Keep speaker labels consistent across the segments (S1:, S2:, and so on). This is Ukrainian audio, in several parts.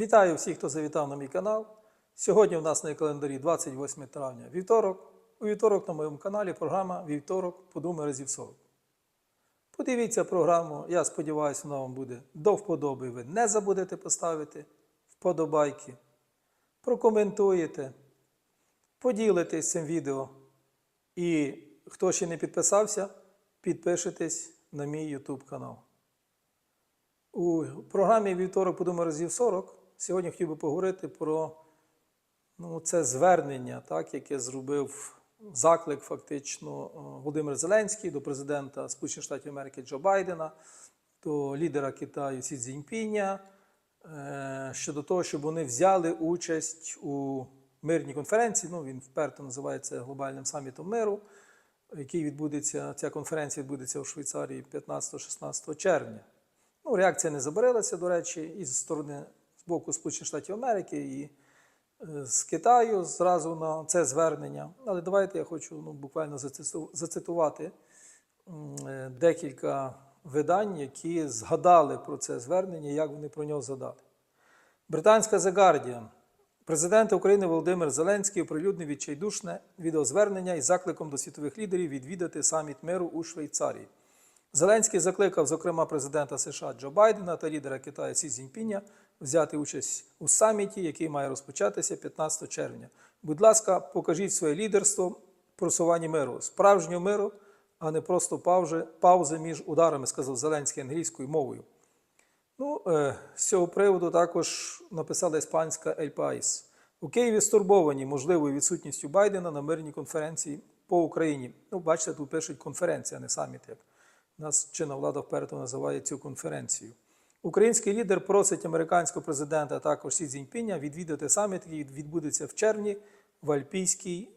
S1: Вітаю всіх, хто завітав на мій канал. Сьогодні у нас на календарі 28 травня вівторок. У вівторок на моєму каналі програма Вівторок подумай разів 40. Подивіться програму, я сподіваюся, вона вам буде до вподоби. Ви не забудете поставити вподобайки, прокоментуєте, поділитесь цим відео. І хто ще не підписався, підпишитесь на мій YouTube канал. У програмі Вівторок подумай разів 40 сьогодні хотів би поговорити про ну, це звернення, так, яке зробив заклик фактично е, Володимир Зеленський до президента Сполучених Штатів Америки Джо Байдена, до лідера Китаю Сі Цзіньпіня е, щодо того, щоб вони взяли участь у мирній конференції. Ну, він вперто називається глобальним самітом миру, який відбудеться, ця конференція відбудеться у Швейцарії 15-16 червня. Ну, реакція не забарилася, до речі, і з сторони боку Сполучених Штатів Америки, і е, з Китаю зразу на це звернення. Але давайте я хочу ну, буквально зацитувати е, декілька видань, які згадали про це звернення, як вони про нього згадали. Британська The Guardian. Президент України Володимир Зеленський оприлюднив відчайдушне відеозвернення із закликом до світових лідерів відвідати саміт миру у Швейцарії. Зеленський закликав, зокрема, президента США Джо Байдена та лідера Китаю Сі Цзіньпіня взяти участь у саміті, який має розпочатися 15 червня. Будь ласка, покажіть своє лідерство просуванні миру, справжнього миру, а не просто паузи, паузи між ударами, сказав Зеленський англійською мовою. Ну, е, з цього приводу також написала іспанська Ель Паїс. У Києві стурбовані можливою відсутністю Байдена на мирній конференції по Україні. Ну, бачите, тут пишуть конференція, а не саміт, як нас чинна влада вперто називає цю конференцію. Український лідер просить американського президента, також Сі Цзіньпіня відвідати саміт, який відбудеться в червні в Альпійській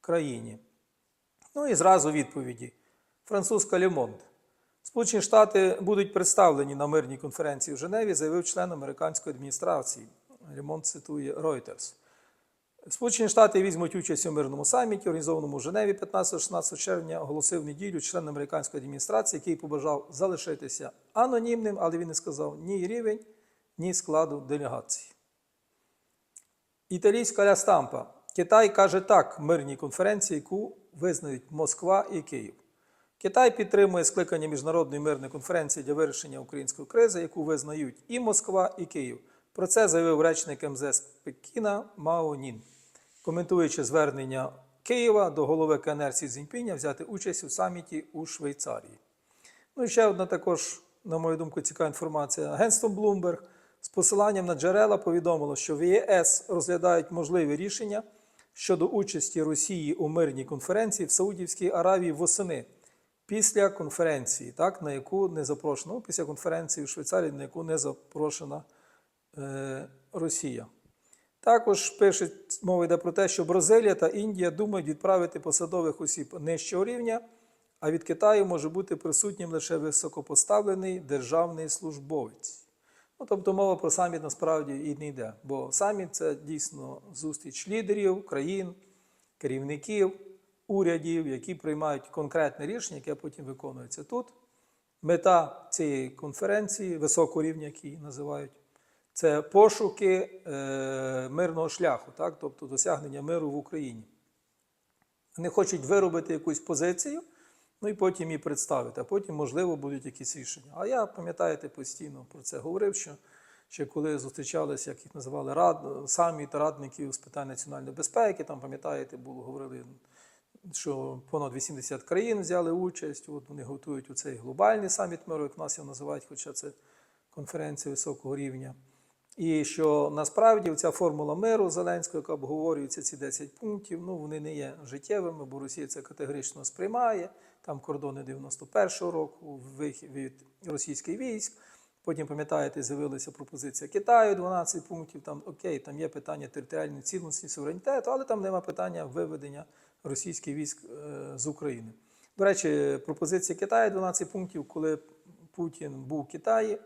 S1: країні. Ну і зразу відповіді. Французька Лемонт. Сполучені Штати будуть представлені на мирній конференції в Женеві, заявив член американської адміністрації. Лемонт цитує Reuters. Сполучені Штати візьмуть участь у мирному саміті, організованому в Женеві 15-16 червня, оголосив неділю член американської адміністрації, який побажав залишитися анонімним, але він не сказав ні рівень, ні складу делегації. Італійська Ля Стампа. Китай каже так мирній конференції, яку визнають Москва і Київ. Китай підтримує скликання міжнародної мирної конференції для вирішення української кризи, яку визнають і Москва, і Київ. Про це заявив речник МЗС Пекіна Мао Нін, коментуючи звернення Києва до голови КНР Сі Цзіньпіня взяти участь у саміті у Швейцарії. Ну і ще одна також, на мою думку, цікава інформація. Агентство Bloomberg з посиланням на джерела повідомило, що в ЄС розглядають можливі рішення щодо участі Росії у мирній конференції в Саудівській Аравії восени після конференції, так, на яку не запрошено, після конференції в Швейцарії, на яку не запрошена Росія. Також пише, мова йде про те, що Бразилія та Індія думають відправити посадових осіб нижчого рівня, а від Китаю може бути присутнім лише високопоставлений державний службовець. Ну, тобто мова про саміт насправді і не йде, бо саміт це дійсно зустріч лідерів, країн, керівників, урядів, які приймають конкретне рішення, яке потім виконується тут. Мета цієї конференції, високого рівня, її називають, це пошуки е, мирного шляху, так? тобто досягнення миру в Україні. Вони хочуть виробити якусь позицію, ну і потім її представити, а потім, можливо, будуть якісь рішення. А я, пам'ятаєте, постійно про це говорив, що ще коли зустрічалися, як їх називали, рад, саміт радників з питань національної безпеки, там, пам'ятаєте, було говорили, що понад 80 країн взяли участь, от вони готують у цей глобальний саміт миру, як нас його називають, хоча це конференція високого рівня. І що насправді ця формула миру Зеленського, яка обговорюється ці 10 пунктів, ну вони не є життєвими, бо Росія це категорично сприймає. Там кордони 91-го року, вихід від російських військ. Потім, пам'ятаєте, з'явилася пропозиція Китаю 12 пунктів. Там окей, там є питання територіальної цілісності, суверенітету, але там нема питання виведення російських військ е, з України. До речі, пропозиція Китаю 12 пунктів, коли Путін був в Китаї.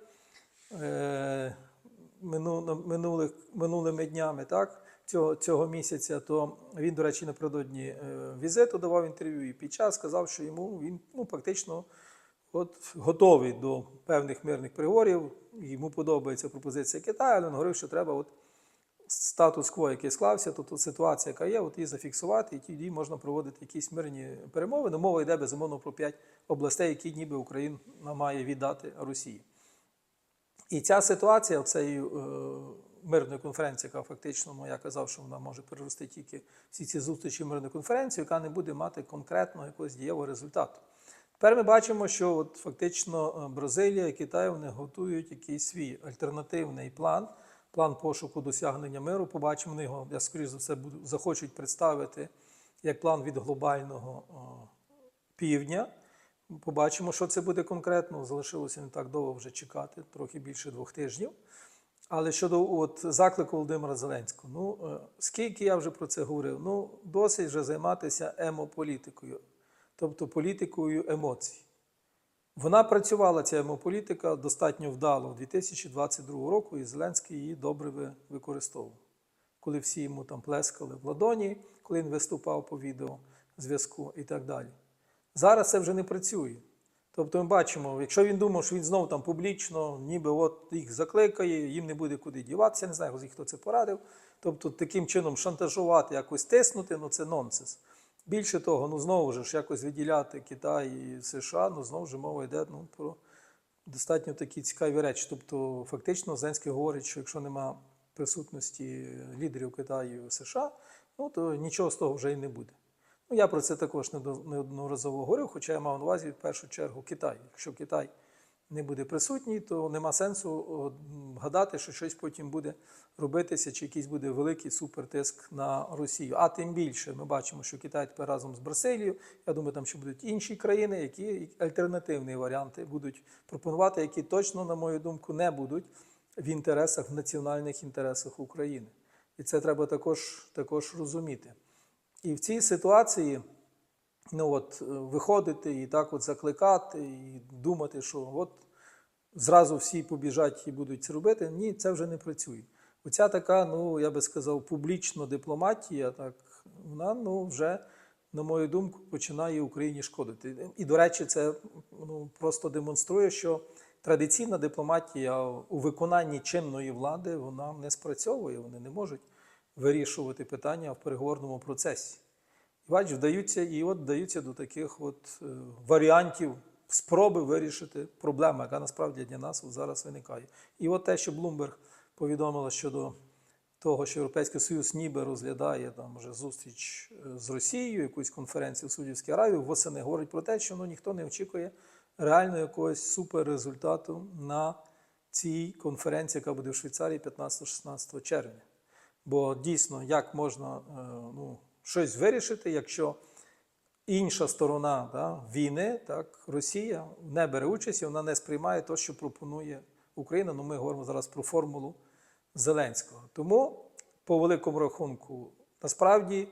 S1: Минулих, минулими днями так, цього, цього місяця, то він, до речі, напередодні е, візиту давав інтерв'ю і під час сказав, що йому він ну, фактично от, готовий до певних мирних переговорів. Йому подобається пропозиція Китаю, але він говорив, що треба от статус-кво, який склався, тобто ситуація, яка є, от її зафіксувати, і тоді можна проводити якісь мирні перемовини. Мова йде безумовно про п'ять областей, які ніби Україна має віддати Росії. І ця ситуація, цієї е, мирної конференції, яка фактично, ну я казав, що вона може перерости тільки всі ці зустрічі в мирну конференцію, яка не буде мати конкретного якогось дієвого результату. Тепер ми бачимо, що от фактично е, Бразилія і Китай вони готують якийсь свій альтернативний план, план пошуку досягнення миру. Побачимо його, я скоріш за все буду захочуть представити як план від глобального о, півдня. Побачимо, що це буде конкретно. Залишилося не так довго вже чекати, трохи більше двох тижнів. Але щодо от, заклику Володимира Зеленського, ну е, скільки я вже про це говорив, ну досить вже займатися емополітикою, тобто політикою емоцій. Вона працювала, ця емополітика, достатньо вдало 2022 року, і Зеленський її добре використовував. Коли всі йому там плескали в ладоні, коли він виступав по відео зв'язку і так далі. Зараз це вже не працює. Тобто ми бачимо, якщо він думав, що він знову там публічно, ніби от їх закликає, їм не буде куди діватися, не знаю, хто це порадив. Тобто таким чином шантажувати, якось тиснути, ну це нонсенс. Більше того, ну знову ж якось виділяти Китай і США, ну знову ж мова йде ну, про достатньо такі цікаві речі. Тобто, фактично, Зеленський говорить, що якщо нема присутності лідерів Китаю і США, ну то нічого з того вже і не буде. Ну, я про це також неодноразово говорив, хоча я мав на увазі в першу чергу Китай. Якщо Китай не буде присутній, то нема сенсу гадати, що щось потім буде робитися, чи якийсь буде великий супертиск на Росію. А тим більше ми бачимо, що Китай тепер разом з Бразилією. Я думаю, там ще будуть інші країни, які альтернативні варіанти будуть пропонувати, які точно, на мою думку, не будуть в інтересах, в національних інтересах України. І це треба також, також розуміти. І в цій ситуації ну от, е, виходити і так от закликати, і думати, що от зразу всі побіжать і будуть це робити. Ні, це вже не працює. Оця така, ну я би сказав, публічна дипломатія, так вона ну вже, на мою думку, починає Україні шкодити. І, до речі, це ну, просто демонструє, що традиційна дипломатія у виконанні чинної влади вона не спрацьовує, вони не можуть вирішувати питання в переговорному процесі. І бач, вдаються і от вдаються до таких от е, варіантів спроби вирішити проблему, яка насправді для нас зараз виникає. І от те, що Блумберг повідомила щодо того, що Європейський Союз ніби розглядає там вже зустріч е, з Росією, якусь конференцію в Судівській Аравії, восени говорить про те, що ну, ніхто не очікує реально якогось суперрезультату на цій конференції, яка буде в Швейцарії 15-16 червня. Бо дійсно, як можна е, ну, щось вирішити, якщо інша сторона да, війни, так, Росія не бере участь і вона не сприймає те, що пропонує Україна. Ну, ми говоримо зараз про формулу Зеленського. Тому, по великому рахунку, насправді,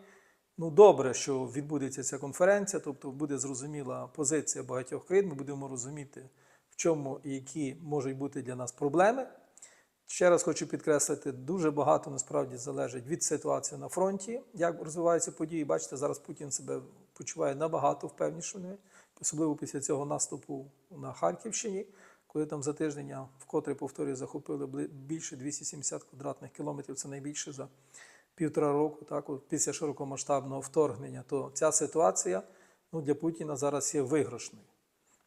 S1: ну добре, що відбудеться ця конференція, тобто буде зрозуміла позиція багатьох країн. Ми будемо розуміти, в чому і які можуть бути для нас проблеми. Ще раз хочу підкреслити, дуже багато насправді залежить від ситуації на фронті, як розвиваються події. Бачите, зараз Путін себе почуває набагато впевнішими, особливо після цього наступу на Харківщині, коли там за тиждень, вкотре повторюю, захопили більше 270 квадратних кілометрів. Це найбільше за півтора року, так, от після широкомасштабного вторгнення. То ця ситуація ну, для Путіна зараз є виграшною.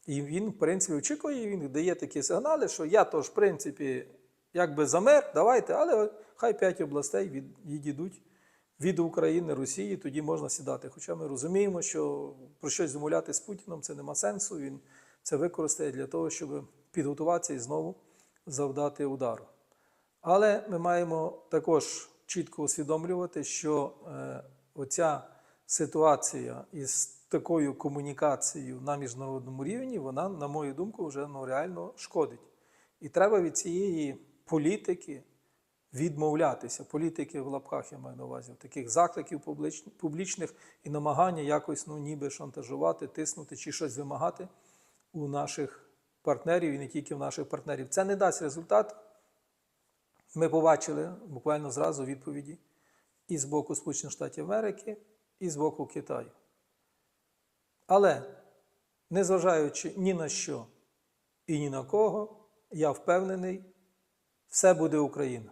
S1: І він, в принципі, очікує, він дає такі сигнали, що я тож, в принципі, якби за мир, давайте, але хай п'ять областей від, відійдуть від України, Росії, тоді можна сідати. Хоча ми розуміємо, що про щось замовляти з Путіном це нема сенсу. Він це використає для того, щоб підготуватися і знову завдати удару. Але ми маємо також чітко усвідомлювати, що е, оця ситуація із такою комунікацією на міжнародному рівні, вона, на мою думку, вже ну, реально шкодить. І треба від цієї політики відмовлятися. Політики в лапках я маю на увазі, таких закликів публічних і намагання якось ну, ніби шантажувати, тиснути чи щось вимагати у наших партнерів і не тільки в наших партнерів. Це не дасть результат. Ми побачили буквально зразу відповіді і з боку Сполучених Штатів Америки, і з боку Китаю. Але незважаючи ні на що і ні на кого, я впевнений, все буде Україна.